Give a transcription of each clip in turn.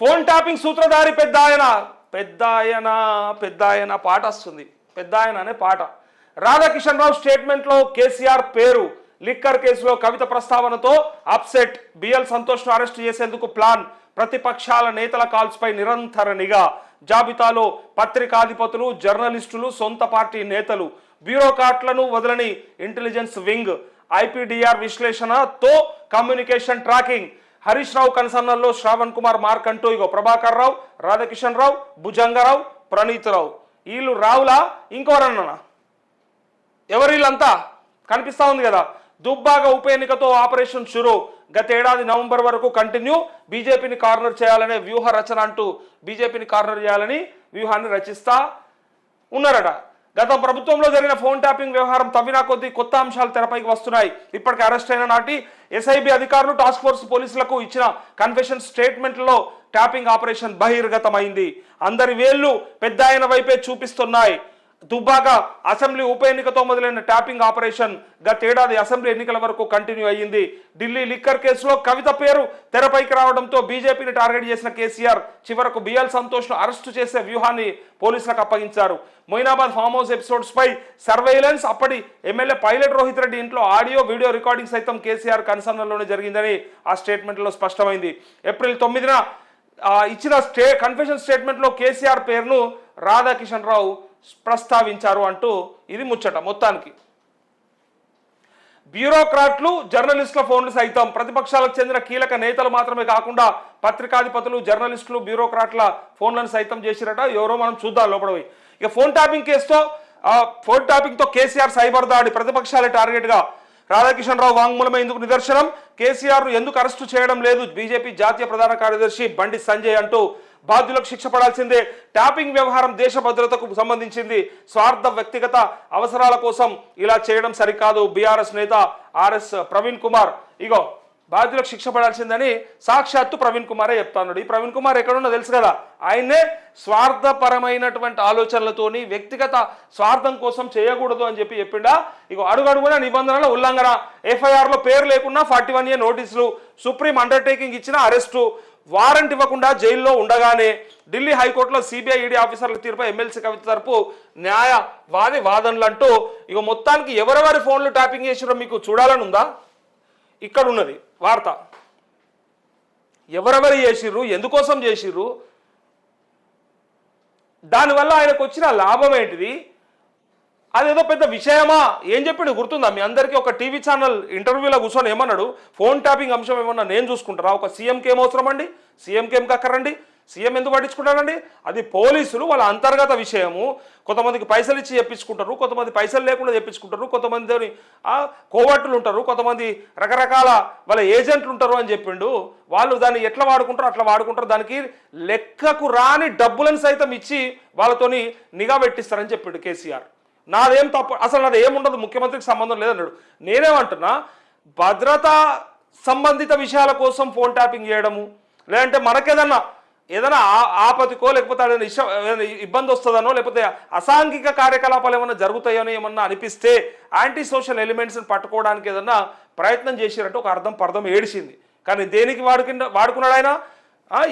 Phone tapping సూత్రధారి పెద్ద ఆయన పెద్ద ఆయన పెద్ద ఆయన పాట వస్తుంది. పెద్ద ఆయన అనే పాట. రాధాకిషన్ రావు స్టేట్మెంట్లో కేసీఆర్ పేరు లిక్కర్ కేసులో కవిత ప్రస్తావనతో అప్సెట్ బిఎల్ సంతోష్ను అరెస్ట్ చేసేందుకు ప్లాన్. ప్రతిపక్షాల నేతల కాల్స్పై నిరంతర నిఘా. జాబితాలో పత్రికాధిపతులు జర్నలిస్టులు సొంత పార్టీ నేతలు. బ్యూరోక్రాట్లను వదలని ఇంటెలిజెన్స్ వింగ్. ఐపీడీఆర్ విశ్లేషణతో కమ్యూనికేషన్ ట్రాకింగ్. హరీష్ రావు కన్సర్నల్లో శ్రావణ్ కుమార్ మార్కంటూ ఇగో ప్రభాకర్ రావు రాధాకిషన్ రావు భుజంగరావు ప్రణీత్ రావు. వీళ్ళు రావులా? ఇంకోరన్నా ఎవరు వీళ్ళంతా కనిపిస్తా ఉంది కదా. దుబ్బాక ఉప ఎన్నికతో ఆపరేషన్ షురు. గతేడాది నవంబర్ వరకు కంటిన్యూ. బీజేపీని కార్నర్ చేయాలనే వ్యూహ రచన అంటూ బీజేపీని కార్నర్ చేయాలని వ్యూహాన్ని రచిస్తా ఉన్నారట. గత ప్రభుత్వంలో జరిగిన ఫోన్ ట్యాపింగ్ వ్యవహారం తవ్వినా కొద్దీ కొత్త అంశాలు తెరపైకి వస్తున్నాయి. ఇప్పటికే అరెస్ట్ అయిన నాటి ఎస్ఐబి అధికారులు టాస్క్ ఫోర్స్ పోలీసులకు ఇచ్చిన కన్ఫెషన్ స్టేట్మెంట్లో ట్యాపింగ్ ఆపరేషన్ బహిర్గతమైంది. అందరి వేళ్ళు పెద్ద ఆయన వైపే చూపిస్తున్నాయి. దుబ్బాక అసెంబ్లీ ఉప ఎన్నికతో మొదలైన ట్యాపింగ్ ఆపరేషన్ గతేడాది అసెంబ్లీ ఎన్నికల వరకు కంటిన్యూ అయ్యింది. ఢిల్లీ లిక్కర్ కేసులో కవిత పేరు తెరపైకి రావడంతో బీజేపీని టార్గెట్ చేసిన కేసీఆర్ చివరకు బిఎల్ సంతోష్ను అరెస్టు చేసే వ్యూహాన్ని పోలీసులకు అప్పగించారు. మొయినాబాద్ ఫామ్ హౌస్ ఎపిసోడ్స్ పై అప్పటి ఎమ్మెల్యే పైలట్ రోహిత్ రెడ్డి ఇంట్లో ఆడియో వీడియో రికార్డింగ్ సైతం కేసీఆర్ కన్సర్న్లోనే జరిగిందని ఆ స్టేట్మెంట్లో స్పష్టమైంది. ఏప్రిల్ తొమ్మిదిన ఇచ్చిన స్టే కన్ఫెషన్ స్టేట్మెంట్లో కేసీఆర్ పేరును రాధాకిషన్ రావు ప్రస్తావించారు అంటూ ఇది ముచ్చట మొత్తానికి. బ్యూరోక్రాట్లు జర్నలిస్టుల ఫోన్లు సైతం ప్రతిపక్షాలకు చెందిన కీలక నేతలు మాత్రమే కాకుండా పత్రికాధిపతులు జర్నలిస్టులు బ్యూరోక్రాట్ల ఫోన్లను సైతం చేసిరట. ఎవరో మనం చూద్దాం లోపడవి ఇక ఫోన్ ట్యాపింగ్ కేసుతో ఫోన్ ట్యాపింగ్తో కేసీఆర్ సైబర్ దాడి ప్రతిపక్షాలే టార్గెట్గా. రాధాకిషన్ రావు వాంగ్మూలమే ఇందుకు నిదర్శనం. కేసీఆర్ ఎందుకు అరెస్టు చేయడం లేదు? బీజేపీ జాతీయ ప్రధాన కార్యదర్శి బండి సంజయ్ అంటూ బాధ్యులకు శిక్ష పడాల్సిందే. ట్యాపింగ్ వ్యవహారం దేశ భద్రతకు సంబంధించింది. స్వార్థ వ్యక్తిగత అవసరాల కోసం ఇలా చేయడం సరికాదు. బీఆర్ఎస్ నేత ఆర్ఎస్ ప్రవీణ్ కుమార్. ఇగో బాధ్యులకు శిక్ష పడాల్సిందని సాక్షాత్తు ప్రవీణ్ కుమారే చెప్తాడు ఈ ప్రవీణ్ కుమార్ ఎక్కడున్నా తెలుసు కదా. ఆయనే స్వార్థపరమైనటువంటి ఆలోచనలతోని వ్యక్తిగత స్వార్థం కోసం చేయకూడదు అని చెప్పి చెప్పిండా. ఇగో అడుగడుగున నిబంధనల ఉల్లంఘన. ఎఫ్ఐఆర్లో పేరు లేకున్నా ఫార్టీ వన్ ఇయర్ నోటీసులు సుప్రీం అండర్టేకింగ్ ఇచ్చిన అరెస్టు. వారెంట్ ఇవ్వకుండా జైల్లో ఉండగానే ఢిల్లీ హైకోర్టులో సిబిఐ ఈడీ ఆఫీసర్ల తీరుపై ఎమ్మెల్సీ కవిత తరపు న్యాయ వాది వాదనలు అంటూ ఇక మొత్తానికి ఎవరెవరి ఫోన్లు ట్యాపింగ్ చేసిరో మీకు చూడాలని ఉందా? ఇక్కడ ఉన్నది వార్త. ఎవరెవరు చేసిర్రు ఎందుకోసం చేసిర్రు? దానివల్ల ఆయనకు వచ్చిన లాభం ఏంటిది? అదేదో పెద్ద విషయమా? ఏం చెప్పిండు? గుర్తుందా? మీ అందరికీ ఒక టీవీ ఛానల్ ఇంటర్వ్యూలో కూర్చొని ఏమన్నాడు? ఫోన్ ట్యాపింగ్ అంశం ఏమన్నా నేను చూసుకుంటారా? ఒక సీఎంకి ఏమవసరం అవసరం అండి సీఎంకి ఏం కక్కరండి సీఎం ఎందుకు పట్టించుకుంటారండి అది పోలీసులు వాళ్ళ అంతర్గత విషయము. కొంతమందికి పైసలు ఇచ్చి చెప్పించుకుంటారు కొంతమంది పైసలు లేకుండా చెప్పించుకుంటారు కొంతమంది కోవట్లు ఉంటారు కొంతమంది రకరకాల వాళ్ళ ఏజెంట్లు ఉంటారు అని చెప్పిండు. వాళ్ళు దాన్ని ఎట్లా వాడుకుంటారో అట్లా వాడుకుంటారు. దానికి లెక్కకు రాని డబ్బులను సైతం ఇచ్చి వాళ్ళతోని నిఘా పెట్టిస్తారని చెప్పిండు కేసీఆర్. నాదేం తప్పు అసలు నాది ఏముండదు ముఖ్యమంత్రికి సంబంధం లేదన్నాడు. నేనేమంటున్నా భద్రతా సంబంధిత విషయాల కోసం ఫోన్ ట్యాపింగ్ చేయడము లేదంటే మనకేదన్నా ఏదైనా ఆ- ఆపతికో లేకపోతే ఏదైనా ఇష్ట ఏదైనా ఇబ్బంది వస్తుందనో లేకపోతే అసాంఘిక కార్యకలాపాలు ఏమైనా జరుగుతాయనో ఏమన్నా అనిపిస్తే యాంటీ సోషల్ ఎలిమెంట్స్ని పట్టుకోవడానికి ఏదన్నా ప్రయత్నం చేసినట్టు ఒక అర్థం పర్థం ఏడిచింది కానీ దేనికి వాడుకింద వాడుకున్నాడు ఆయన?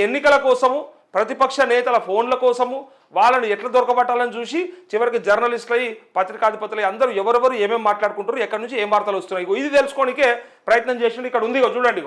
ఎన్నికల కోసము ప్రతిపక్ష నేతల ఫోన్ల కోసము వాళ్ళని ఎట్లా దొరకబట్టాలని చూసి చివరికి జర్నలిస్టులై పత్రికాధిపతులై అందరూ ఎవరెవరు ఏమేమి మాట్లాడుకుంటారు ఎక్కడి నుంచి ఏం వార్తలు వస్తున్నాయి ఇది తెలుసుకోనికే ప్రయత్నం చేసిండు ఇక్కడ ఉంది చూడండి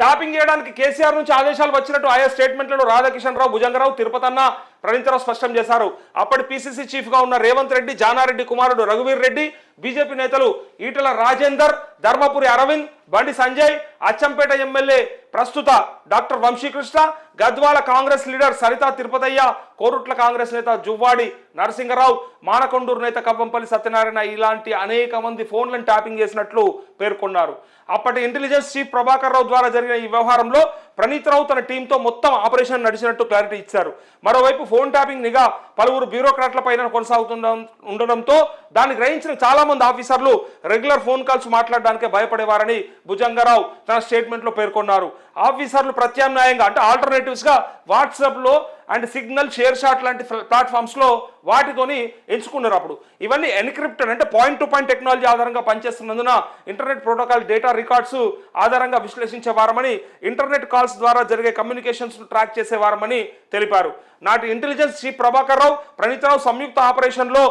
టాపింగ్ చేయడానికి కేసీఆర్ నుంచి ఆదేశాలు వచ్చినట్టు ఆయా స్టేట్మెంట్లలో రాధాకిషన్ రావు భుజంగరావు తిరుపతన్న ప్రణీతరావు స్పష్టం చేశారు. అప్పటి పిసిసి చీఫ్గా ఉన్న రేవంత్ రెడ్డి జానారెడ్డి కుమారుడు రఘువీర్ రెడ్డి బీజేపీ నేతలు ఈటల రాజేందర్ ధర్మపురి అరవింద్ బండి సంజయ్ అచ్చంపేట ఎమ్మెల్యే ప్రస్తుత డాక్టర్ వంశీకృష్ణ గద్వాల కాంగ్రెస్ లీడర్ సరితా తిరుపతయ్య కోరుట్ల కాంగ్రెస్ నేత జువ్వాడి నరసింగరావు మానకొండూరు నేత కవ్వంపల్లి సత్యనారాయణ ఇలాంటి అనేక మంది ఫోన్లను ట్యాపింగ్ చేసినట్లు పేర్కొన్నారు. అప్పటి ఇంటెలిజెన్స్ చీఫ్ ప్రభాకర్ రావు ద్వారా జరిగిన ఈ వ్యవహారంలో ప్రణీత్ రావు తన టీంతో మొత్తం ఆపరేషన్ నడిచినట్టు క్లారిటీ ఇచ్చారు. మరోవైపు ఫోన్ ట్యాపింగ్ నిఘా పలువురు బ్యూరోక్రాట్ల పైన కొనసాగుతుండ ఉండడంతో దాన్ని గ్రహించిన చాలా మంది ఆఫీసర్లు రెగ్యులర్ ఫోన్ కాల్స్ మాట్లాడడానికే భయపడేవారని భుజంగరావు తన స్టేట్మెంట్లో పేర్కొన్నారు. ఆఫీసర్లు ప్రత్యామ్నాయంగా అంటే ఆల్టర్నేటివ్స్గా వాట్సాప్లో అండ్ సిగ్నల్ షేర్ షాట్ లాంటి ప్లాట్ఫామ్స్లో వాటితోని ఎంచుకున్నారు అప్పుడు. ఇవన్నీ ఎన్క్రిప్టెడ్ అంటే పాయింట్ టు పాయింట్ టెక్నాలజీ ఆధారంగా పనిచేస్తున్నందున ఇంటర్నెట్ ప్రోటోకాల్ డేటా రికార్డ్స్ ఆధారంగా విశ్లేషించేవారమని ఇంటర్నెట్ కాల్స్ ద్వారా జరిగే కమ్యూనికేషన్స్ ట్రాక్ చేసేవారమని తెలిపారు. నాటి ఇంటెలిజెన్స్ చీఫ్ ప్రభాకర్ రావు ప్రణీతరావు సంయుక్త ఆపరేషన్లో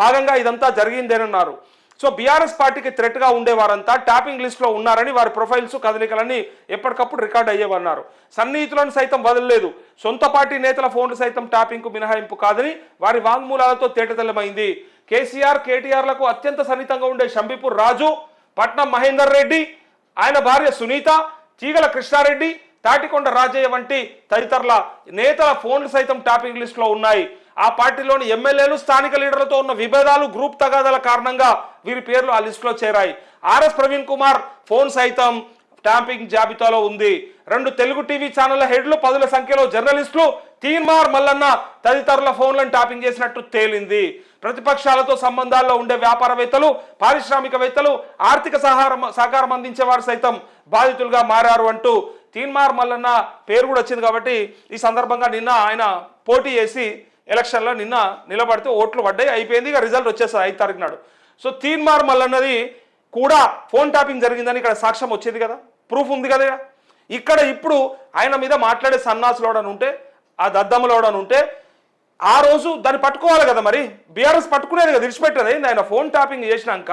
భాగంగా ఇదంతా జరిగిందేనన్నారు. సో బీఆర్ఎస్ పార్టీకి థ్రెట్గా ఉండేవారంతా ట్యాపింగ్ లిస్ట్లో ఉన్నారని వారి ప్రొఫైల్స్ కదలికలన్నీ ఎప్పటికప్పుడు రికార్డ్ అయ్యేవన్నారు. సన్నిహితులను సైతం వదలలేదు. సొంత పార్టీ నేతల ఫోన్లు సైతం ట్యాపింగ్కు మినహాయింపు కాదని వారి వాంగ్మూలాలతో తేటతెల్లమైంది. కేసీఆర్ కేటీఆర్లకు అత్యంత సన్నిహితంగా ఉండే షంబీపూర్ రాజు పట్నం మహేందర్ రెడ్డి ఆయన భార్య సునీత చీగల కృష్ణారెడ్డి తాటికొండ రాజయ్య వంటి తదితరుల నేతల ఫోన్లు సైతం ట్యాపింగ్ లిస్టులో ఉన్నాయి. ఆ పార్టీలోని ఎమ్మెల్యేలు స్థానిక లీడర్లతో ఉన్న విభేదాలు గ్రూప్ తగాదాల కారణంగా వీరి పేర్లు ఆ లిస్టులో చేరాయి. ఆర్ఎస్ ప్రవీణ్ కుమార్ ఫోన్ సైతం ట్యాంపింగ్ జాబితాలో ఉంది. రెండు తెలుగు టీవీ ఛానళ్ళ హెడ్లు పదుల సంఖ్యలో జర్నలిస్టులు తీన్మార్ మల్లన్న తదితరుల ఫోన్లను ట్యాపింగ్ చేసినట్టు తేలింది. ప్రతిపక్షాలతో సంబంధాల్లో ఉండే వ్యాపారవేత్తలు పారిశ్రామికవేత్తలు ఆర్థిక సహారం సహకారం అందించే వారు సైతం బాధితులుగా మారారు అంటూ తీన్మార్ మల్లన్న పేరు కూడా వచ్చింది కాబట్టి ఈ సందర్భంగా నిన్న ఆయన పోటీ చేసి ఎలక్షన్లో నిన్న నిలబడితే ఓట్లు పడ్డాయి అయిపోయింది ఇక రిజల్ట్ వచ్చేస్తుంది ఐదు తారీఖు నాడు. సో తీన్మార్ మల్లన్నది కూడా ఫోన్ ట్యాపింగ్ జరిగిందని ఇక్కడ సాక్ష్యం వచ్చేది కదా ప్రూఫ్ ఉంది కదా ఇక్కడ. ఇప్పుడు ఆయన మీద మాట్లాడే సన్నాసులోడని ఉంటే ఆ దద్దమ్మలోడని ఉంటే ఆ రోజు దాన్ని పట్టుకోవాలి కదా మరి. బీఆర్ఎస్ పట్టుకునేది కదా విడిచిపెట్టేది ఆయన? ఫోన్ ట్యాపింగ్ చేసినాక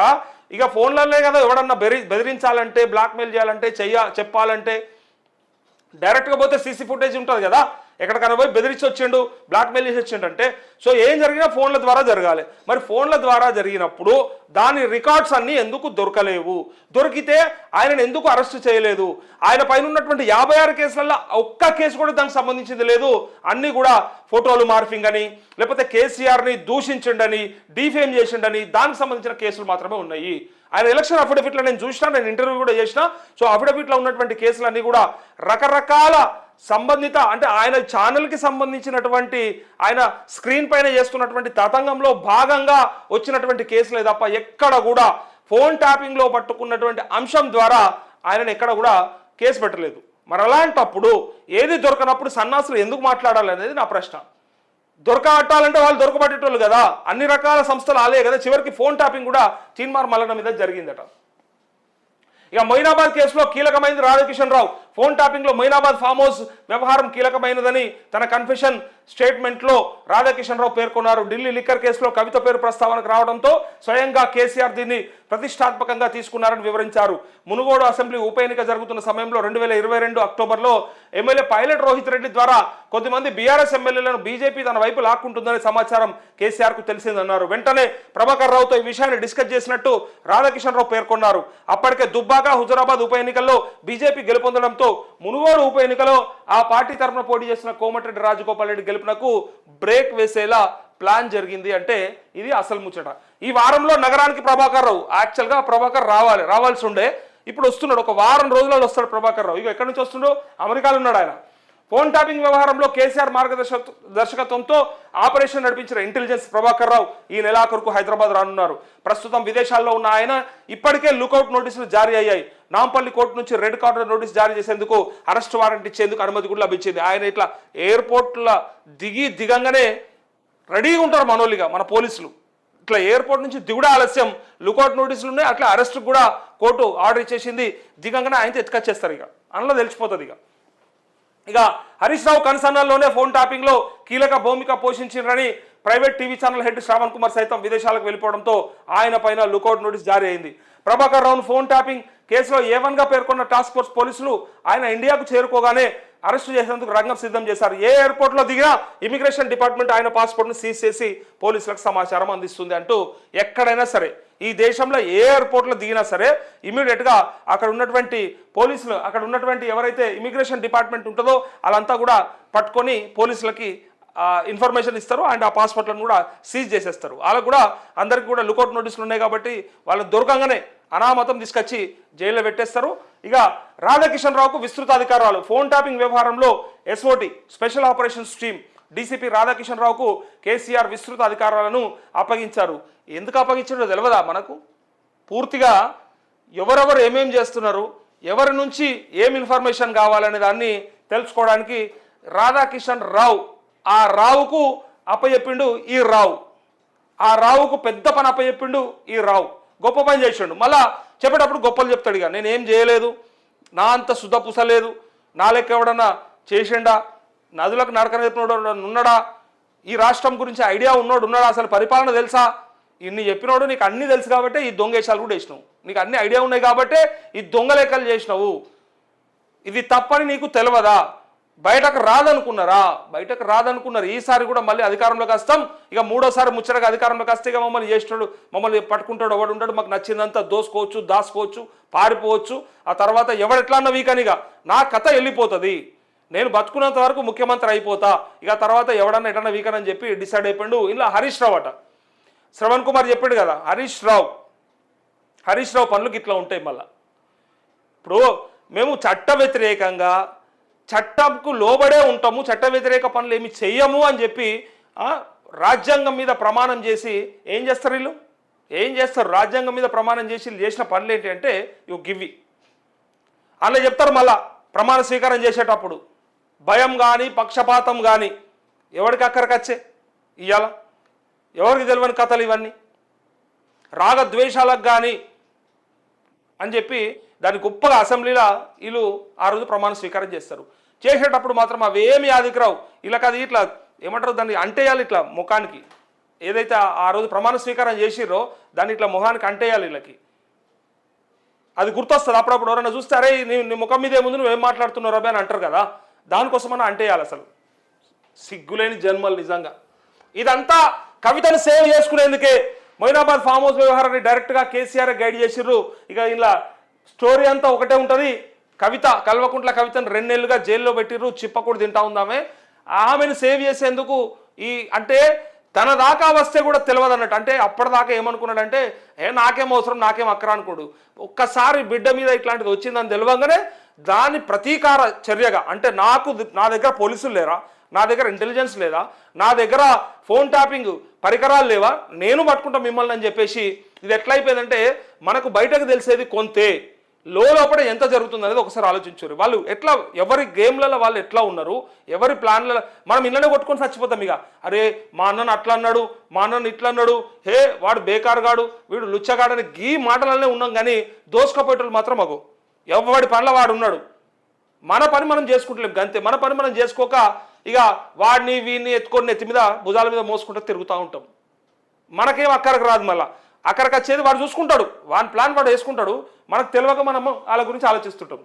ఇక ఫోన్లనే కదా ఎవడన్నా బెరి బెదిరించాలంటే బ్లాక్మెయిల్ చేయాలంటే చెయ్య చెప్పాలంటే. డైరెక్ట్గా పోతే సీసీ ఫుటేజ్ ఉంటుంది కదా. ఎక్కడికైనా పోయి బెదిరించి వచ్చిండు బ్లాక్మెయిల్ చేసి వచ్చిండు అంటే సో ఏం జరిగినా ఫోన్ల ద్వారా జరగాలి. మరి ఫోన్ల ద్వారా జరిగినప్పుడు దాని రికార్డ్స్ అన్నీ ఎందుకు దొరకలేవు? దొరికితే ఆయనను ఎందుకు అరెస్ట్ చేయలేదు? ఆయన పైన ఉన్నటువంటి యాభై ఆరు కేసులలో ఒక్క కేసు కూడా దానికి సంబంధించింది లేదు. అన్నీ కూడా ఫోటోలు మార్ఫింగ్ అని లేకపోతే కేసీఆర్ని దూషించండని డీఫేమ్ చేసిండని దానికి సంబంధించిన కేసులు మాత్రమే ఉన్నాయి. ఆయన ఎలక్షన్ అఫిడవిట్లో నేను చూసినా నేను ఇంటర్వ్యూ కూడా చేసిన సో అఫిడవిట్లో ఉన్నటువంటి కేసులన్నీ కూడా రకరకాల సంబంధిత అంటే ఆయన ఛానల్కి సంబంధించినటువంటి ఆయన స్క్రీన్ పైన చేస్తున్నటువంటి తతంగంలో భాగంగా వచ్చినటువంటి కేసులే తప్ప ఎక్కడ కూడా ఫోన్ ట్యాపింగ్లో పట్టుకున్నటువంటి అంశం ద్వారా ఆయనను ఎక్కడ కూడా కేసు పెట్టలేదు. మరి అలాంటప్పుడు ఏది దొరకనప్పుడు సన్నాసులు ఎందుకు మాట్లాడాలి అనేది నా ప్రశ్న. దొరకబట్టాలంటే వాళ్ళు దొరకబట్టేటోళ్ళు కదా. అన్ని రకాల సంస్థలు ఆలే కదా. చివరికి ఫోన్ ట్యాపింగ్ కూడా చీన్మార్ మల్లన మీద జరిగిందట. ఇక మొయినాబాద్ కేసులో కీలకమైనది రాధాకిషన్ రావు. ఫోన్ టాపింగ్లో మొయినాబాద్ ఫామ్ హౌస్ వ్యవహారం కీలకమైనదని తన కన్ఫెషన్ స్టేట్మెంట్లో రాధాకిషన్ రావు పేర్కొన్నారు. ఢిల్లీ లిక్కర్ కేసులో కవిత పేరు ప్రస్తావనకు రావడంతో స్వయంగా కేసీఆర్ దీన్ని ప్రతిష్టాత్మకంగా తీసుకున్నారని వివరించారు. మునుగోడు అసెంబ్లీ ఉప ఎన్నిక జరుగుతున్న సమయంలో రెండు వేల ఇరవై రెండు అక్టోబర్లో ఎమ్మెల్యే పైలట్ రోహిత్ రెడ్డి ద్వారా కొద్దిమంది బీఆర్ఎస్ ఎమ్మెల్యేలను బీజేపీ తన వైపు లాక్కుంటుందని సమాచారం కేసీఆర్కు తెలిసిందన్నారు. వెంటనే ప్రభాకర్ రావుతో ఈ విషయాన్ని డిస్కస్ చేసినట్టు రాధాకిషన్ రావు పేర్కొన్నారు. అప్పటికే దుబ్బాక హుజరాబాద్ ఉప ఎన్నికల్లో బీజేపీ గెలుపొందడంతో మునుగోడు ఉప ఎన్నికలో ఆ పార్టీ తరఫున పోటీ చేసిన కోమటిరెడ్డి రాజగోపాల్ రెడ్డి గెలుపునకు బ్రేక్ వేసేలా ప్లాన్ జరిగింది అంటే ఇది అసలు ముచ్చట. ఈ వారంలో నగరానికి ప్రభాకర్ రావు యాక్చువల్గా ప్రభాకర్ రావాలి రావాల్సి ఉండే. ఇప్పుడు వస్తున్నాడు ఒక వారం రోజులలో వస్తాడు ప్రభాకర్ రావు. ఇక ఎక్కడి నుంచి వస్తుండో? అమెరికాలో ఉన్నాడు ఆయన. ఫోన్ ట్యాపింగ్ వ్యవహారంలో కేసీఆర్ మార్గదర్శక దర్శకత్వంతో ఆపరేషన్ నడిపించిన ఇంటెలిజెన్స్ ప్రభాకర్ రావు ఈ నెలాఖరుకు హైదరాబాద్ రానున్నారు. ప్రస్తుతం విదేశాల్లో ఉన్న ఆయన ఇప్పటికే లుకౌట్ నోటీసులు జారీ అయ్యాయి. నాంపల్లి కోర్టు నుంచి రెడ్ కార్నర్ నోటీస్ జారీ చేసేందుకు అరెస్ట్ వారెంట్ ఇచ్చేందుకు అనుమతి కూడా లభించింది. ఆయన ఇట్లా ఎయిర్పోర్ట్ల దిగి దిగంగానే రెడీగా ఉంటారు మనోళ్ళిగా మన పోలీసులు. ఇట్లా ఎయిర్పోర్ట్ నుంచి దిగుడా ఆలస్యం. లుకౌట్ నోటీసులు ఉన్నాయి అట్లా అరెస్ట్ కూడా కోర్టు ఆర్డర్ ఇచ్చేసింది. దిగంగానే ఆయనతో ఎత్తుకొచ్చేస్తారు ఇక. అందులో తెలిసిపోతుంది ఇక. ఇక హరీష్ రావు కన్సర్నల్లోనే ఫోన్ టాపింగ్లో కీలక భూమిక పోషించారని private TV channel head Shravan Kumar సైతం విదేశాలకు వెళ్ళిపోవడంతో ఆయన పైన లుకౌట్ నోటీస్ జారీ అయింది. ప్రభాకర్ రావును ఫోన్ ట్యాపింగ్ కేసులో ఏవన్గా పేర్కొన్న టాస్క్ ఫోర్స్ పోలీసులు ఆయన ఇండియాకు చేరుకోగానే అరెస్టు చేసేందుకు రంగం సిద్ధం చేశారు. ఏ ఎయిర్పోర్ట్లో దిగినా ఇమిగ్రేషన్ డిపార్ట్మెంట్ ఆయన పాస్పోర్ట్ను సీజ్ చేసి పోలీసులకు సమాచారం అందిస్తుంది అంటూ ఎక్కడైనా సరే ఈ దేశంలో ఏ ఎయిర్పోర్ట్లో దిగినా సరే ఇమీడియట్గా అక్కడ ఉన్నటువంటి పోలీసులు అక్కడ ఉన్నటువంటి ఎవరైతే ఇమిగ్రేషన్ డిపార్ట్మెంట్ ఉంటుందో వాళ్ళంతా కూడా పట్టుకొని పోలీసులకి ఇన్ఫర్మేషన్ ఇస్తారు అండ్ ఆ పాస్పోర్ట్లను కూడా సీజ్ చేసేస్తారు. వాళ్ళకు కూడా అందరికి కూడా లుకౌట్ నోటీసులు ఉన్నాయి కాబట్టి వాళ్ళని దొరకంగానే అనామతం తీసుకొచ్చి జైల్లో పెట్టేస్తారు. ఇక రాధాకిషన్ రావుకు విస్తృత అధికారాలు. ఫోన్ ట్యాపింగ్ వ్యవహారంలో SOT special operations team DCP Radhakishan రావుకు కేసీఆర్ విస్తృత అధికారాలను అప్పగించారు. ఎందుకు అప్పగించారో తెలియదా మనకు? పూర్తిగా ఎవరెవరు ఏమేం చేస్తున్నారు ఎవరి నుంచి ఏం ఇన్ఫర్మేషన్ కావాలనే దాన్ని తెలుసుకోవడానికి రాధాకిషన్ రావు ఆ రావుకు అప్పచెప్పిండు ఈ రావు. ఆ రావుకు పెద్ద పని అప్పచెప్పిండు ఈ రావు. గొప్ప పని చేసిండు. మళ్ళా చెప్పేటప్పుడు గొప్పలు చెప్తాడు ఇక. నేను ఏం చేయలేదు. నా అంత శుద్ధ పుసలేదు నా లెక్క ఎవడన్నా చేసిండా? నదులకు నడకన చెప్పినోడు ఉన్నాడా ఈ రాష్ట్రం గురించి ఐడియా ఉన్నోడు ఉన్నాడా? అసలు పరిపాలన తెలుసా? ఇన్ని చెప్పినోడు నీకు అన్ని తెలుసు కాబట్టి ఈ దొంగేశాలు కూడా వేసినావు. నీకు అన్ని ఐడియా ఉన్నాయి కాబట్టి ఈ దొంగ లెక్కలు చేసినావు. ఇది తప్పని నీకు తెలియదా బయటకు రాదనుకున్నారా? బయటకు రాదనుకున్నారు. ఈసారి కూడా మళ్ళీ అధికారంలోకి వస్తాం. ఇక మూడోసారి ముచ్చటగా అధికారంలోకి వస్తే ఇక మమ్మల్ని చేసినాడు మమ్మల్ని పట్టుకుంటాడు ఎవడు ఉంటాడు మాకు నచ్చిందంతా దోసుకోవచ్చు దాసుకోవచ్చు పారిపోవచ్చు. ఆ తర్వాత ఎవడెట్లా అన్న వీకనిగా నా కథ వెళ్ళిపోతుంది. నేను బతుకున్నంత వరకు ముఖ్యమంత్రి అయిపోతా. ఇక తర్వాత ఎవడన్నా ఎటన్నా వీకన్ అని చెప్పి డిసైడ్ అయిపోయిండు. ఇలా హరీష్ రావు అట. శ్రవణ్ కుమార్ చెప్పాడు కదా హరీష్ రావు. హరీష్ రావు పనులు ఇట్లా ఉంటాయి మళ్ళా. ఇప్పుడు మేము చట్ట వ్యతిరేకంగా చట్టంకు లోబడే ఉంటాము చట్ట వ్యతిరేక పనులు ఏమి చెయ్యము అని చెప్పి రాజ్యాంగం మీద ప్రమాణం చేసి ఏం చేస్తారు వీళ్ళు? ఏం చేస్తారు? రాజ్యాంగం మీద ప్రమాణం చేసి చేసిన పనులు ఏంటి అంటే యు గివ్వి. అలా చెప్తారు మళ్ళా ప్రమాణ స్వీకారం చేసేటప్పుడు. భయం కానీ పక్షపాతం కానీ ఎవరికి అక్కడికి వచ్చే ఇవాళ ఎవరికి తెలియని కథలు ఇవన్నీ? రాగద్వేషాలకు కానీ అని చెప్పి దాన్ని గొప్పగా అసెంబ్లీలో వీళ్ళు ఆ రోజు ప్రమాణ స్వీకారం చేస్తారు. చేసేటప్పుడు మాత్రం అవేమి ఆదికరావు. ఇలా కాదు ఇట్లా ఏమంటారు దాన్ని అంటేయాలి ఇట్లా ముఖానికి. ఏదైతే ఆ- రోజు ప్రమాణ స్వీకారం చేసిర్రో దాన్ని ఇట్లా ముఖానికి అంటేయాలి వీళ్ళకి అది గుర్తొస్తుంది. అప్పుడప్పుడు ఎవరైనా చూస్తే అరే నీ నీ ముఖం మీదే ముందు నువ్వేం మాట్లాడుతున్నావు రబే అని అంటారు కదా. దానికోసమన్నా అంటేయాలి అసలు. సిగ్గులేని జన్మలు నిజంగా. ఇదంతా కవితను సేవ్ చేసుకునేందుకే మొయినాబాద్ ఫామ్ హౌస్ వ్యవహారాన్ని డైరెక్ట్గా కేసీఆర్ గైడ్ చేసిర్రు. ఇక ఇలా స్టోరీ అంతా ఒకటే ఉంటుంది. కవిత కల్వకుంట్ల కవితను రెండేళ్ళుగా జైల్లో పెట్టిర్రు చిప్పకూడు తింటా ఉందామే. ఆమెను సేవ్ చేసేందుకు ఈ అంటే తన దాకా వస్తే కూడా తెలియదు అన్నట్టు అంటే అప్పటిదాకా ఏమనుకున్నాడంటే ఏ నాకేం అవసరం నాకేం అక్కర అనుకోడు ఒక్కసారి బిడ్డ మీద ఇట్లాంటిది వచ్చిందని తెలియగానే దాని ప్రతీకార చర్యగా అంటే నాకు నా దగ్గర పోలీసులు లేరా? నా దగ్గర ఇంటెలిజెన్స్ లేదా? నా దగ్గర ఫోన్ ట్యాపింగ్ పరికరాలు లేవా? నేను పట్టుకుంటా మిమ్మల్ని అని చెప్పేసి ఇది ఎట్లయిపోయిందంటే మనకు బయటకు తెలిసేది కొంతే. లోపల ఎంత జరుగుతుంది అనేది ఒకసారి ఆలోచించారు. వాళ్ళు ఎట్లా ఎవరి గేమ్లలో వాళ్ళు ఎట్లా ఉన్నారు ఎవరి ప్లాన్లలో మనం ఇళ్ళనే కొట్టుకొని చచ్చిపోతాం ఇక. అరే మా అన్నను అట్లా అన్నాడు మా అన్నను ఇట్లా అన్నాడు హే వాడు బేకారుగాడు వీడు లుచ్చగాడని గీ మాటలనే ఉన్నాం కానీ దోసుకపోయేటోళ్ళు మాత్రం మాకు. ఎవడి పనుల వాడు ఉన్నాడు. మన పని మనం చేసుకుంటలేం గంతే. మన పని మనం చేసుకోక ఇక వాడిని వీడిని ఎత్తుకొని నెత్తి మీద భుజాల మీద మోసుకుంటూ తిరుగుతూ ఉంటాం. మనకేం అక్కడికి రాదు మళ్ళీ. అక్కడికి వచ్చేది వాడు చూసుకుంటాడు. వాని ప్లాన్ వాడు వేసుకుంటాడు. మనకు తెలియక మనము వాళ్ళ గురించి ఆలోచిస్తుంటాం.